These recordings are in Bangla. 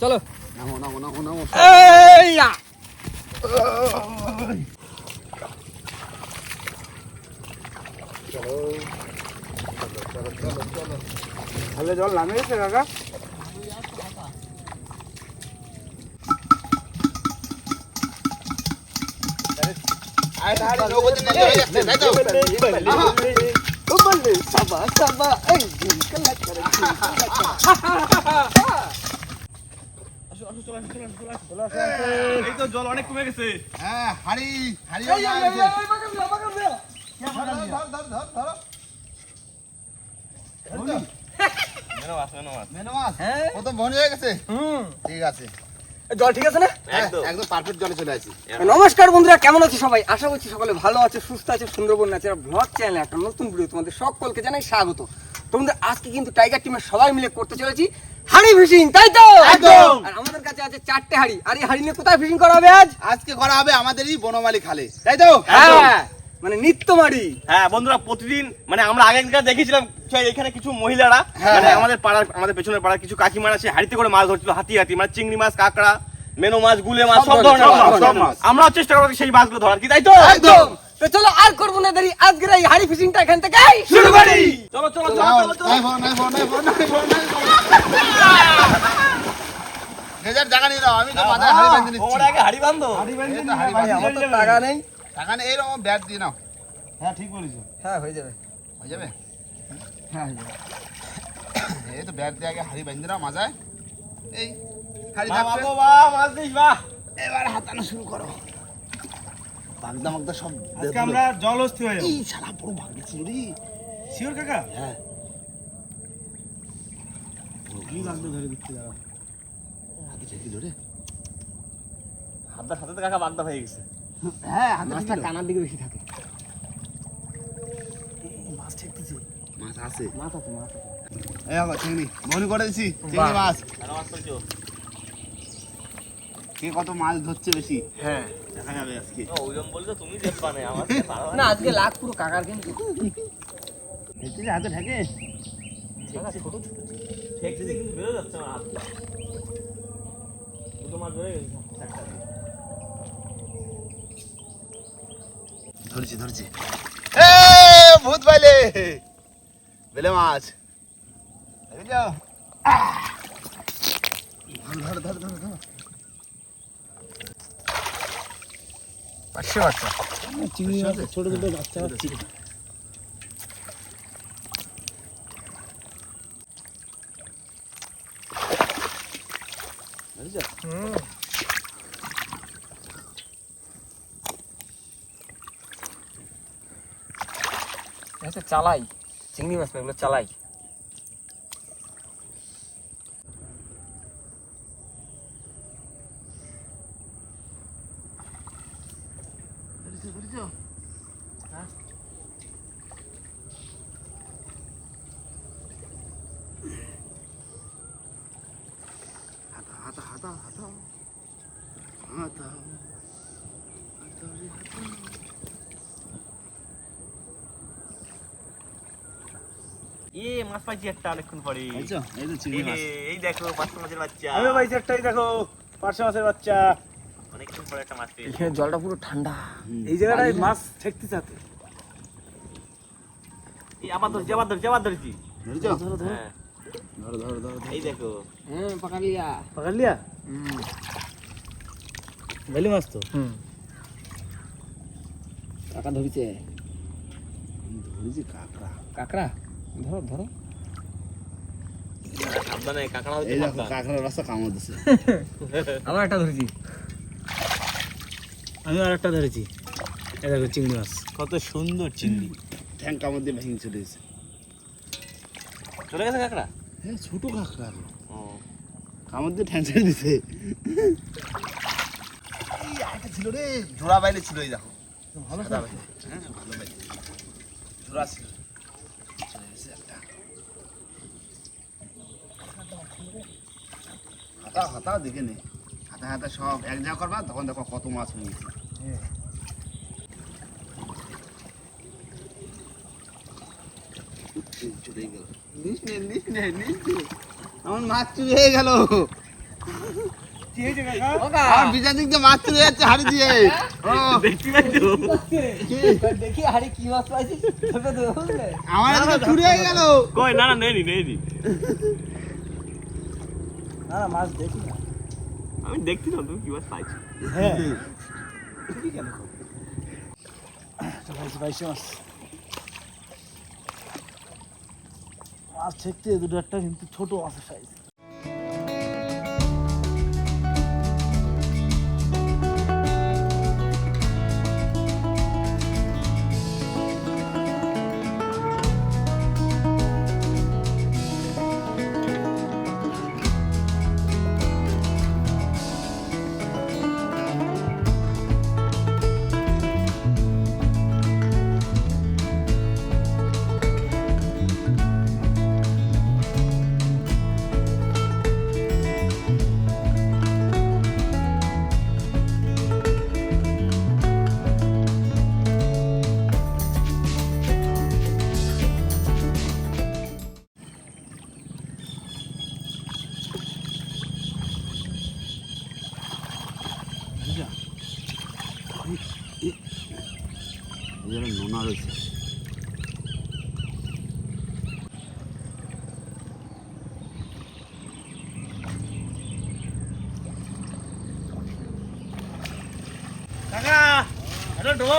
চলো নামো নামো নামো নামো এই আ! ভালো জল নামিয়েছে কাকা এই তো জল অনেক কমে গেছে। হ্যাঁ হাড়ি হাড়ি মেনো মাছ মেনো মাছ মেনো মাছ হ্যাঁ। প্রথম বনি হয়ে গেছে? হুম। ঠিক আছে। জল ঠিক আছে না? হ্যাঁ, একদম। একদম পারফেক্ট জলে চলে আসি। নমস্কার বন্ধুরা কেমন আছে সবাই? আশা করছি সকলে ভালো আছে সুস্থ আছে সুন্দরবন ন্যাচারাল ব্লগ চ্যানেল একটা নতুন ভিডিও তোমাদের সকলকে জানাই স্বাগত। তোমাদের আজকে কিন্তু টাইগার টিমের সবাই মিলে করতে চলেছি। হাড়ি ফিশিং তাই তো? একদম। আর আমাদের কাছে আছে চারটে হাড়ি। আর এই হাড়ি নিয়ে কোথায় ফিশিং করা হবে আজ? আজকে করা হবে আমাদেরই বনমালী খালে তাই তো? হ্যাঁ। মানে নিত্য মাড়ি। হ্যাঁ বন্ধুরা প্রতিদিন মানে আমরা আগে একবার দেখেছিলাম এখানে কিছু মহিলারা হ্যাঁ, মানে হ্যাঁ। আমাদের পাড়ার আমাদের পেছনের পাড়ার কিছু কাকিমারা সে হাড়িতে করে মাছ ধরছিল হাতি হাতি মানে চিংড়ি মাছ কাঁকড়া মেনো মাছ গুলে মাছ সব ধরনের মাছ, মাছ। আমরাও চেষ্টা করব সেই মাছগুলো ধরার কি তাই তো? একদম। তো চলো আর করব না দেরি আজকের এই হাড়ি ফিশিংটা এখান থেকে শুরু করি। চলো চলো চলো চলো নাই ভো, নাই ভো, নাই ভো, নাই ভো, নাই ভো। যে যার জায়গা নিয়ে নাও, আমি তো মাথায় হাড়ি বেঁধে নিচ্ছি। ওর আগে হাড়ি বান্ধো এই তো হাড়ি ভাই আমার তো টাকা নেই টাকা নেই, এইরকম ব্যাট দিয়ে নাও। হ্যাঁ হয়ে যাবে হয়ে যাবে? হ্যাঁ হয়ে যাবে এই তো ব্যাট দিয়ে আগে হাড়ি বেঁধে নাও মাথায়। এই, হাড়ি থাকবে। বাহ, বাহ, মাছ দিস বাহ এবার হাতানো শুরু করো বাগদা মাগদা সব আজকে আমরা জল অস্থি হয়ে যাব এই শালা পুরো ভাগে ছিল রে শিওর কাকা হ্যাঁ কি লাগবে ধরে দিচ্ছি দাঁড়া হাতে ঠেকি ধরে। হাতটা সাথে কাকা বাগদা হয়ে গেছে। হ্যাঁ মাছটা কানার দিকে বেশি থাকে। মাছ ঠেকতেছে। মাছ আছে। মাছ আছে মাছ আছে। এই দেখো চিংড়ি মনে করে দিছি। চিংড়ি মাছ। মাছ করেছ কে কত মাছ ধরছে বেশি? হ্যাঁ। দেখা যাবে আজকে। তুমি দেখবা না আমার না। আজকে লাখ পুরো কাকার কিন্তু। হাতে ঠেকে। ছোট ছোট। ঠেকতে কিন্তু বেরো যাচ্ছে আমার হাত দুটো মাছ ধরে গেছে ধরছি ধরছি। ভূত বাইলে বেলে মাছ। ধর ধর ধর ধর পাঁচশো বাচ্চা? চিংড়ি ছোট ছোট বাচ্চা। পাচ্ছি ধরেছো? আচ্ছা চালাই চিংড়ি মাছ না, এগুলো চালাই ধরেছো ধরেছো রে এ মাছ পাইছি একটা অনেকক্ষণ পরে। এই তো চিংড়ি মাছ। এই- এই দেখো পাঁচশো মাছের বাচ্চা। আমি পাইছি একটাই দেখো পার্শ্ব মাছের বাচ্চা। অনেকক্ষণ পরে একটা মাছ পেয়েছি। এখানে জলটা পুরো ঠান্ডা। এই জায়গাটায় মাছ ঠেকতেছে হাতে এই আবার ধরছি আবার ধরছি আবার ধরছি? হ্যাঁ। ধরো ধরো ধরো ধরো। এই দেখো। হুম পাকালিয়া পাকালিয়া হুম। বেলি মাছ তো? হুম। কাকা ধরেছে। ধরেছি কাঁকড়া। কাকড়া? ধরো ধরো। সাবধানে কাঁকড়া হচ্ছে এই দেখো সাবধান। কাঁকড়ার রাস্তা কামড় দিছে। আবার একটা ধরেছি। আমি আর একটা ধরেছি। এই দেখো চিংড়ি মাছ। কত সুন্দর চিংড়ি। ঠ্যাং কামড় দিয়ে ভেঙে চলে এসেছে চলে গেছে কাঁকড়া? হ্যাঁ ছোট কাঁকড়া। ও কামড় দিয়ে ঠ্যাং ছেড়ে দিছে ছিল রে। জোড়া বাইলে ছিল এই দেখো। ভালো হ্যাঁ ভালো বাইলে জোড়া ছিল। হাতা হাতা দেখে নে। হাতা হাতা সব। এক জায়গা করবা তখন দেখো কত মাছ হয়ে গেছে। চলে গেল নিস নে নিস নে। নিস নে আমার মাছ চুরি হয়ে। গেল আমি দেখছি না তুমি কি মাছ পাইছো? হ্যাঁ চুরি কেন করব? তো পাইছি পাইছি মাছ ঠেকতে দুটো একটা কিন্তু ছোটো মাছের সাইজ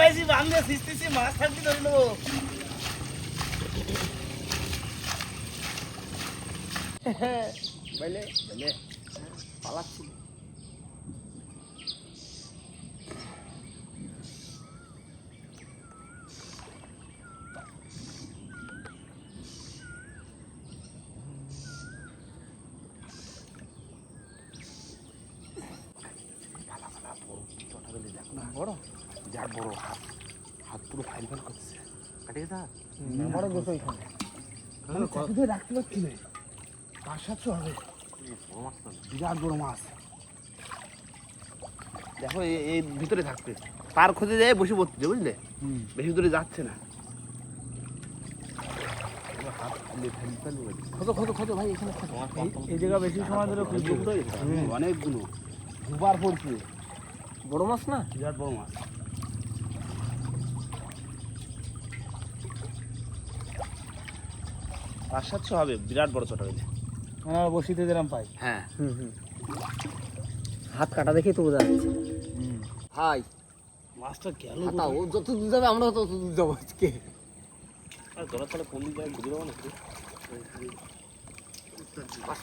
পাইছি বান্ধে সিস্তিছি মাছ থাকতে ধরে নেব। বাইলে, বাইলে, পালাচ্ছি। বড় বড় হাত। হাত পুরো ফাইল ফাইল করছে কাটে? বড় গোছ ওইখানে। রাখতে পারছি না। পাঁচ সাতশো হবে। বিরাট বড় মাছ। দেখো এই ভিতরে থাকতে। পার খোঁজে যায় বসে পড়ছে বুঝলে? বেশি দূরে যাচ্ছে না। খোঁজো, খোঁজো, খোঁজো ভাই, এখানে এই- জায়গা বেশি সময় ধরে অনেকগুলো। দুবার পড়ছে। বড় মাছ না? বিরাট বড় মাছ। পাঁচ সাতশো হবে বিরাট বড় ছোট হয়েছে। আমার বসিতে দিলাম পাই। হ্যাঁ। হাত কাটা দেখেই তো বোঝা যাচ্ছে। ভাই মাছটা গেল ও যত দূর যাবে আমরা তত দূর যাব আজকে। ধরা তাহলে কোন দিক যায় ঘুরে যাব নাকি?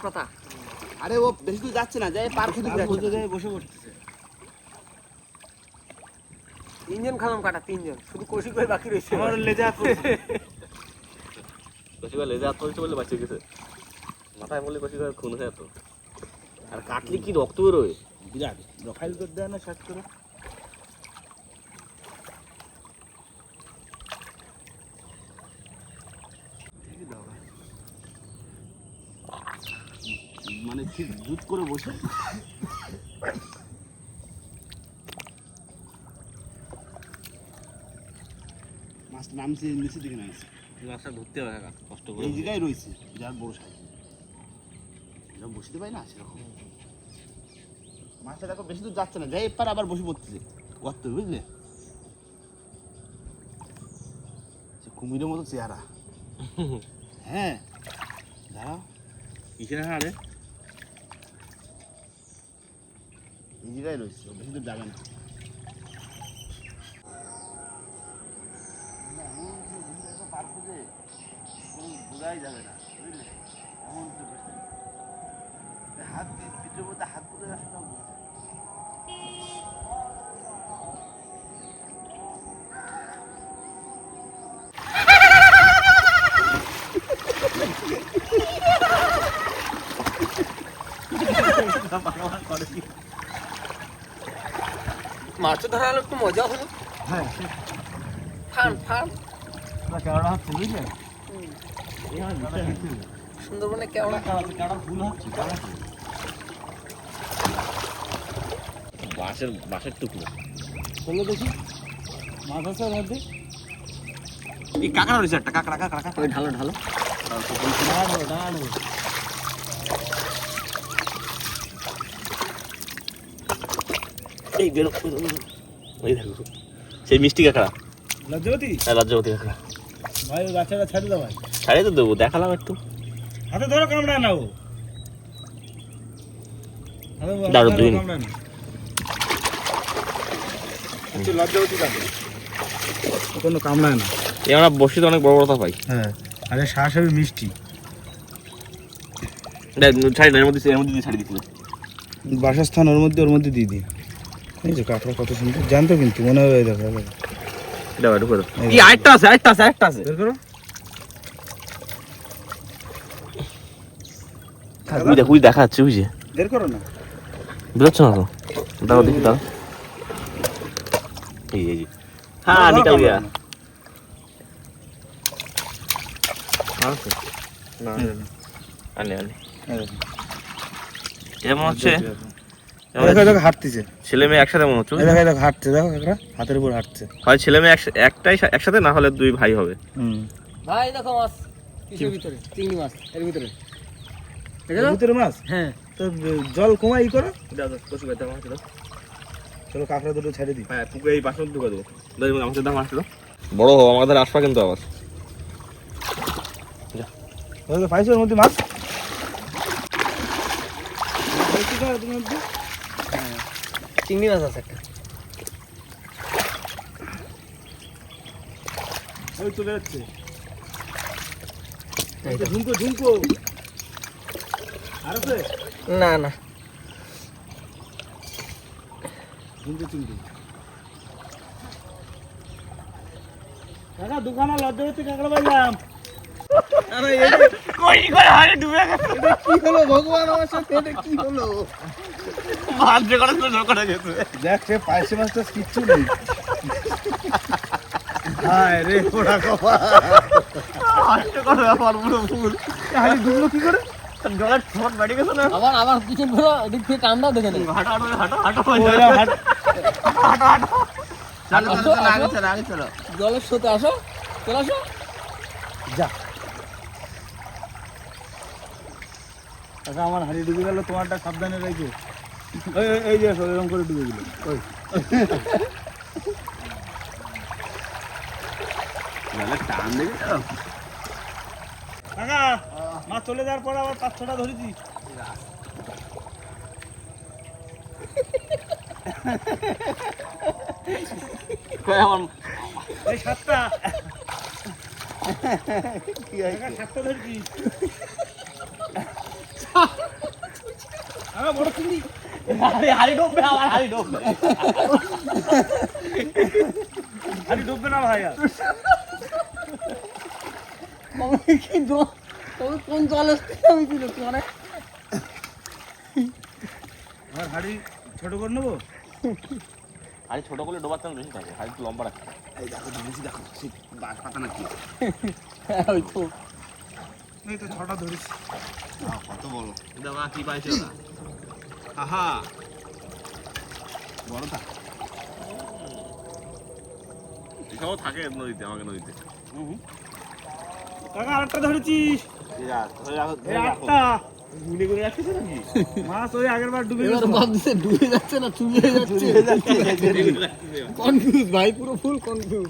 পাতা আরে ও বেশি দূর যাচ্ছে না যাই পার খুঁজে যাচ্ছে। বসে পড়তেছে। তিনজন খালাম কাটা তিনজন। শুধু কষি করে বাকি রয়েছে। আমার লেজা বলে বাঁচিয়ে গেছে। মাথায় বললে কষি করে খুন হয়ে যেত আর কাটলে কি রক্ত বেরোয়? বিরাট ফাইল করে দেয় না শার্ট করে। মানে ঠিক জুত করে বসে। মাছটা নামছে, নিচের দিকে নামছে। মাছটা ধরতে কষ্ট করে। এই জায়গায় রয়েছে বড় সাইজ। এরকম বসতে পাই না সেরকম। মাছটা দেখো বেশি দূর যাচ্ছে না যাই আবার বসে পড়তেছে। গর্ত বুঝলে? সে কুমিরের মতো চেহারা। হ্যাঁ। দাঁড়াও। কিসের হাড়ে এই জায়গায় রয়েছে বেশি দূর যাবে না। বোঝাই যাবে না বুঝলে এমন তো বসে হাত পিঠের মধ্যে হাত পুরো আসে না বোঝা যায়। মাছ ধরা হলো একটু মজা হলো হ্যাঁ ফান ফান কেওড়া হচ্ছে বুঝলে সুন্দরবনে কেওড়া বাঁশের বাঁশের টুকরো। চলো দেখি। মাছ আছে ওর মধ্যে এই কাঁকড়া রয়েছে একটা কাঁকড়া কাঁকড়া কাঁকড়া। ঢালো ঢালো। দাঁড়ানো দাঁড়ানো এই বেরো। ওই দেখো। সেই মিষ্টি কাঁকড়া। লজ্জাবতী? হ্যাঁ লজ্জাবতী কাঁকড়া। ভাই ওই বাচ্চাটা ছাড়ে দাও ভাই। ছাড়িয়ে তো দেবো দেখালাম একটু। হাতে ধরো কামড়া না ও হাতে ধরো, দাঁড়ো, দুই কোনো কামড়ায় না। এই আমরা বসিতে অনেক বড় বড় তা পাই। হ্যাঁ আরে শ্বাস হবে মিষ্টি। ছাড়ি না এর মধ্যে এর মধ্যে দিয়ে ছাড়ি দিচ্ছিল বাসস্থান ওর মধ্যে ওর মধ্যে দিয়ে দিই। এই যে কাঁকড়া কত সুন্দর। জানতো কিন্তু মনে হয় দেখো দেখো। এই আরেকটা আছে আরেকটা আছে আরেকটা আছে। বের করো। ওই দেখ ওই দেখা যাচ্ছে বুঝছে বের করো না। তো? দাঁড়াও দেখি এই এই হ্যাঁ ছেলে মেয়ে একসাথে মনে হচ্ছে হাঁটছে দেখো হাতের উপর হাঁটছে। হয় ছেলে মেয়ে একটাই একসাথে না হলে দুই ভাই হবে? হুম। ভাই দেখো মাছ ভিতরে চিংড়ি মাছ এর ভিতরে। ভিতরে মাছ? হ্যাঁ। তো জল কমাই ই করো? দাও দাও কচু গাছ দাও। চলো কাঁকড়া দুটো ছেড়ে দিই। হ্যাঁ পুকুরে এই বাসন ঢুকে দেবো। এর দাম আসছে দাও। বড় হো আমাদের আসবা কিন্তু আবার। যে। পাইছো ওর মধ্যে মাছ? তো চিংড়ি মাছ আছে একটা। ওই এই তো। ঝুমকো ঝুমকো। না না। ঝুমকো চিংড়ি কাকা দোকানে লজ্জাবতী কাঁকড়া পাইলাম কই করে হারে ডুবে গেছে কি হলো? ভগবান আমার সাথে এটা কি হলো? ভাত যে করে ছিল করে দেখ সে পাইসে মাছটা কিচ্ছু নেই। হায় রে পোড়া কপা হাসতে করে ব্যাপার পুরো ফুল হাড়ি ডুবলো কি করে? জলের ঠোঁট বেড়ে গেছে না? আবার আবার পিছন ঘুরো এদিক থেকে কামড়াও দেখে নেই হাঁটা হাঁটা হাঁটা ওইরা হাট। আসো, আসো। জলের স্রোতে আসো চলে আসো। যা। কাকা আমার হাড়ি ডুবে গেল তোমারটা সাবধানে রেখো। ওই ওই- এই যে আসো, এরকম করে ডুবে গেল। ওই। টান দেবে তো। মা চলে যাওয়ার পর আবার পাঁচ ছটা ধরেছি আমার এই সাতটা। কাকা, সাতটা ধরেছি কাকা, বড় চিংড়ি। হাড়ি হাড়ি ডুববে আমার হাড়ি ডুববে হাড়ি ডুববে না ভাই কি তবে কোন জলের আমি তুলে মানে আমার হাড়ি ছোট করে নেব? হাড়ি ছোট করলে ডোবাতে বেশি থাকে হাড়ি লম্বা রাখতে এই দেখো ধরেছি দেখো সেই বাঁশ পাতা নাকি? হ্যাঁ, ওই তো। এই তো ছটা আহ, কত বড়। দেখো কি পাইছে ওরা আহা! বড়টা। এসবও থাকে নদীতে আমাকে নদীতে। কাকা আরেকটা ধরেছিস। ঠিক আছে ধরে রাখো এই আটটা। গুলি করে রাখছিস নাকি মাছ ওই আগের বার ডুবে গেছে। ভাবছে ডুবে যাচ্ছে না চুবিয়ে যাচ্ছে। কনফিউজ ভাই পুরো ফুল কনফিউজ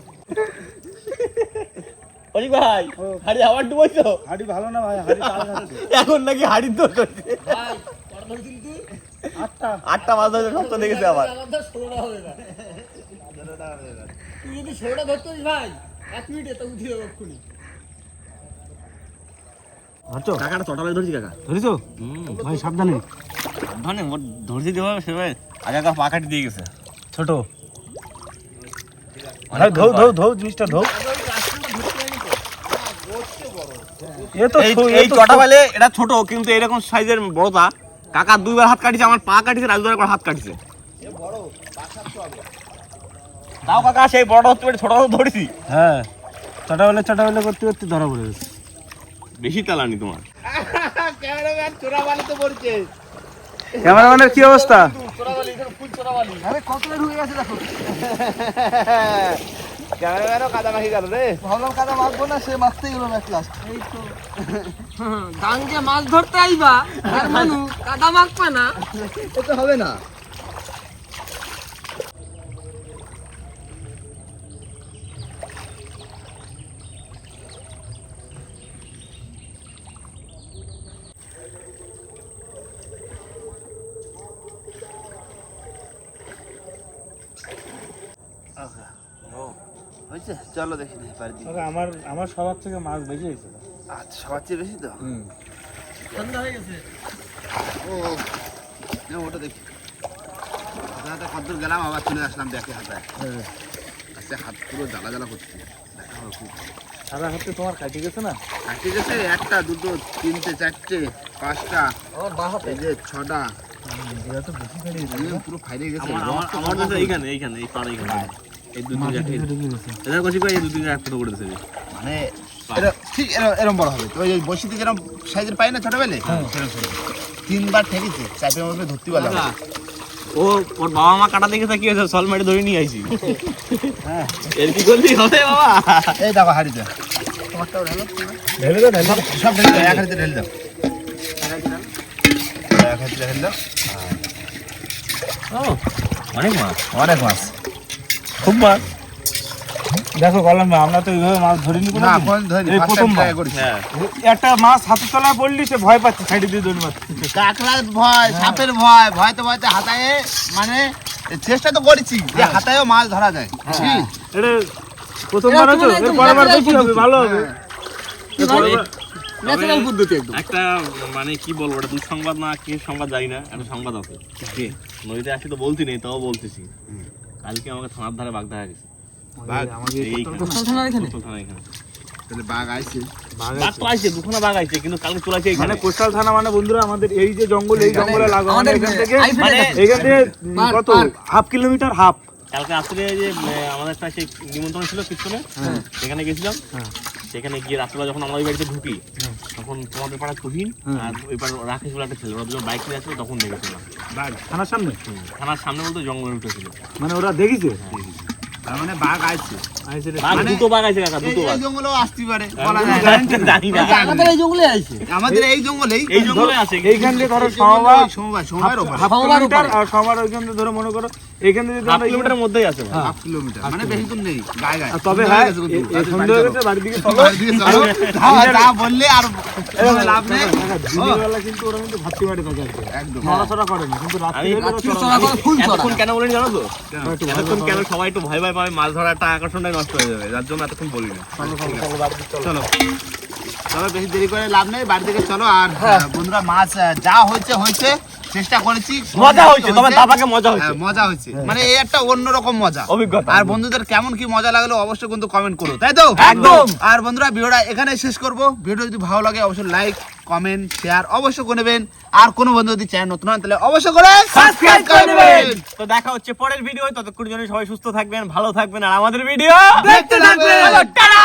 অজি ভাই হাড়ি আবার ডুবাইছো? হাড়ি ভালো না ভাই হাড়ি এখন নাকি হাড়ির দোষ হচ্ছে ভাই আটটা। আটটা মাছ ধরে সপ্তাহ দেখেছে আবার। ষোলোটা হবে না তুই যদি ষোলোটা ধরতে ভাই এক মিনিটে তো উঠিয়ে দেবো ধরছো কাকাটা চটা ধরছি কাকা। ধরেছো? ভাই সাবধানে। মানে ওর ধরছি দেওয়া সেভাবে। আগে কাকা পা কাটি দিয়ে গেছে। ছোট। ভাই ধৌ ধৌ ধৌ জিনিসটা ধৌ। এই চটা পাইলে এটা ছোট কিন্তু এরকম সাইজের বড়টা কাকা দুইবার হাত কাটিছে আমার পা কাটিছে রাজু একবার হাত কাটিছে। তাও কাকা সেই বড়টা হতে পারে ছোট ধরেছি। হ্যাঁ চটা বেলে চটা বেলে করতে করতে ধরা পড়ে গেছে। বেশি তালানি তোমার। ক্যামেরাম্যানের কি অবস্থা? আরে কতটা ঢুকে গেছে দেখো। ক্যামেরাম্যানও কাদা মাখি গেল রে। ভাবলাম কাদা মাখবো না সে মাখতেই হলো না ক্লাস এই তো। গাঙ্গে মাছ ধরতে আইবা আর মানু কাদা মাখবে না। এটা হবে না। হয়েছে চলো দেখি না কাকা আমার আমার সবার থেকে মাছ বেশি হয়েছে। আচ্ছা সবার চেয়ে বেশি তো? হুম। ও না, ওটা দেখি। হাতে হাতে গেলাম আবার চলে আসলাম দেখে হাতে আচ্ছা হাত পুরো জ্বালা জ্বালা করছে। দেখা হবে খুব। সারা হাতে তোমার কাটে গেছে না? ঠিক আছে একটা দুটো তিনটে চারটে পাঁচটা এই যে ছটা। পুরো ফাইলে গেছে আমার আমার আমার এইখানে এইখানে এই পাড়ে এইখানে। এই দুই কষি এই দুই তিন করে মানে ঠিক এরম- এরম বড় হবে। তো ওই বসিতে যেরকম সাইজের পাই না ছোটবেলে তিনবার ঠেকেছে চাপের মধ্যে ধরতে পারলাম ও ওর বাবা মা কাটা দেখে কি হয়েছে সল মেরে ধরে নিয়ে আইছি। এর কি করলি? হবে বাবা। এই দেখো হাড়িতে। ঢেলে দাও ঢেলে সব ঢেলে দাও এক হাড়িতে ঢেলে দাও। এক হাড়িতে ঢেলে দাও। ও অনেক মাছ। অনেক মাছ। খুব মাছ দেখো বললাম আমরা তো এইভাবে মাছ ধরিনি কোনো এই প্রথম হ্যাঁ। একটা মাছ হাতে পড়লি সে ভয় পাচ্ছে সাইডে দিয়ে দৌড় কাঁকড়ার ভয় সাপের ভয় ভয়তে ভয়তে হাতায়ে মানে চেষ্টা তো করেছি যে হাতায়ও মাছ ধরা যায়। কি? এটা প্রথমবার বেশি হবে ভালো হবে। হ্যাঁ। ন্যাচারাল পদ্ধতি একদম। একটা মানে কি বলব এটা দুঃসংবাদ না কি সংবাদ জানি না একটা সংবাদ আছে। নদীতে আসি তো বলতি নেই তাও বলতেছি। কালকে আমাকে থানার ধারে বাঘ দেখা গেছে। বাঘ আমাকে থানার এখানে? কোস্টাল এখানে। তাহলে বাঘ আইছে। বাঘ বাঘ তো আইছে দুখানা বাঘ আইছে কিন্তু কালকে চলে আসছে মানে এখানে কোস্টাল থানা মানে বন্ধুরা আমাদের এই যে জঙ্গল এই জঙ্গলে লাগো আমাদের এখান থেকে মানে এখান থেকে কত? Half kilometre half. কালকে আসলে যে আমাদের একটা সেই নিমন্ত্রণ ছিল কীর্তনে সেখানে গেছিলাম। হ্যাঁ। সেখানে গিয়ে রাত্রে যখন আমরা ওই বাড়িতে ঢুকি তখন তোমাদের পাড়া তুহিন আর ওই পাড়া রাকেশ বলে একটা ছেলে ওরা দুজন বাইক নিয়ে আসলো তখন দেখেছিলাম থানার সামনে? থানার সামনে বলতে জঙ্গলে উঠেছিল। মানে ওরা দেখিছে? তার মানে বাঘ আইছে। মানে- দুটো বাঘ আছে কাকা এই দুটো বাঘ। এই জঙ্গলেও আসতে পারে হ্যাঁ, বলা যায় না। জানি না। আমাদের এই জঙ্গলে আইছে। আমাদের জঙ্গলেই। এই জঙ্গলে আছে এইখান দিয়ে ধরো সবার ওইখান ধরো মনে করো এইখান থেকে হাফ কিলোমিটার মধ্যেই আছে হাফ কিলোমিটার মানে বেশি দূর নেই গায়ে গায়ে। তবে হ্যাঁ হয়ে গেছে কিন্তু। এ- এ তাড়াতাড়ি সন্ধ্যা হয়ে গেছে বাড়ির দিকে চলো। বাড়ির দিকে চলো। যা- যা বললে আর লাভ নেই। দিনের কিন্তু ওরা কিন্তু ভাতৃ বাড়ি থাকে একদম। একদম নড়াচড়া করে না কিন্তু রাত্রি আমি হলে ওরা রাত্রির চড়া চড়া করে ফুল এতক্ষণ কেন বলিনি জানো তো? ভয় এতক্ষণ ভয় কেন সবাই একটু ভয় ভয় পাবে মাছ ধরার একটা আকর্ষণটাই নষ্ট হয়ে যাবে যার জন্য এতক্ষণ বলিনি। চলো, চলো, বেশি দেরি করে লাভ নেই বাড়ি থেকে চলো। আর বন্ধুরা মাছ যা হয়েছে হয়েছে। চেষ্টা করেছি মজা হয়েছে তবে দাদাকে মজা হ্যাঁ, হয়েছে। মজা হয়েছে। মানে এই একটা অন্যরকম মজা। অভিজ্ঞতা। আর বন্ধুদের কেমন কি মজা লাগল অবশ্যই কিন্তু কমেন্ট করো তাই তো? একদম। আর বন্ধুরা ভিডিওটা এখানে শেষ করব। ভিডিও যদি ভালো লাগে অবশ্যই লাইক কমেন্ট শেয়ার অবশ্যই করে নেবেন। আর কোনো বন্ধু যদি চ্যানেল নতুন হন তাহলে অবশ্যই করে সাবস্ক্রাইব করে নেবেন। তো দেখা হচ্ছে পরের ভিডিও ততক্ষণ জন্য সবাই সুস্থ থাকবেন ভালো থাকবেন আর আমাদের ভিডিও দেখতে থাকবেন। টাটা!